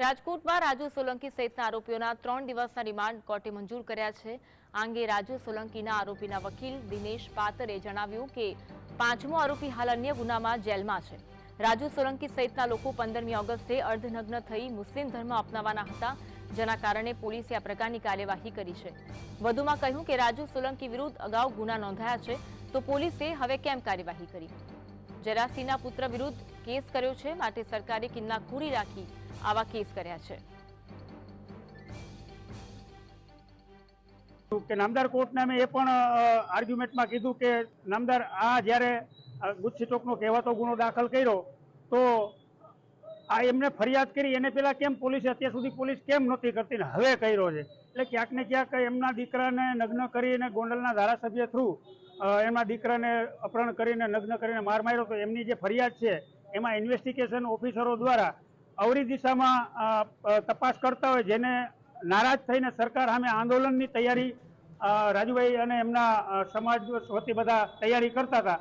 રાજકોટમાં રાજુ સોલંકી સહિતના આરોપીઓના ત્રણ દિવસના રિમાન્ડ કોર્ટે મંજૂર કર્યા છે. આ અંગે રાજુ સોલંકીના આરોપીના વકીલ દિનેશ પાતરે જણાવ્યું કે પાંચમો આરોપી હાલ અન્ય ગુનામાં જેલમાં છે. રાજુ સોલંકી સહિતના લોકો પંદરમી ઓગસ્ટે અર્ધનગ્ન થઈ મુસ્લિમ ધર્મ અપનાવવાના હતા, જેના કારણે પોલીસે આ પ્રકારની કાર્યવાહી કરી છે. વધુમાં કહ્યું કે રાજુ સોલંકી વિરુદ્ધ અગાઉ ગુના નોંધાયા છે, તો પોલીસે હવે કેમ કાર્યવાહી કરી? જરાસીના પુત્ર વિરુદ્ધ કેસ કર્યો છે માટે સરકારે કિન્નાખોરી રાખી આવા કેસ કર્યા છે. કે નામદાર કોર્ટને અમે એ પણ આર્ગ્યુમેન્ટમાં કીધું કે નામદાર આ જ્યારે અ, ગુજસી ચોકનો કહેવાતો ગુનો દાખલ કર્યો તો આ એમને ફરિયાદ કરી એને પહેલાં કેમ પોલીસે અત્યાર સુધી પોલીસ કેમ નહોતી કરતી ને હવે કર્યો છે? એટલે ક્યાંક ને ક્યાંક એમના દીકરાને નગ્ન કરીને ગોંડલના ધારાસભ્ય થ્રુ એમના દીકરાને અપહરણ કરીને નગ્ન કરીને માર માર્યો તો એમની જે ફરિયાદ છે એમાં ઇન્વેસ્ટિગેશન ઓફિસરો દ્વારા અવરી દિશામાં તપાસ કરતા હોય જેને નારાજ થઈને સરકાર સામે આંદોલનની તૈયારી રાજુભાઈ અને એમના સમાજ વતી બધા તૈયારી કરતા હતા.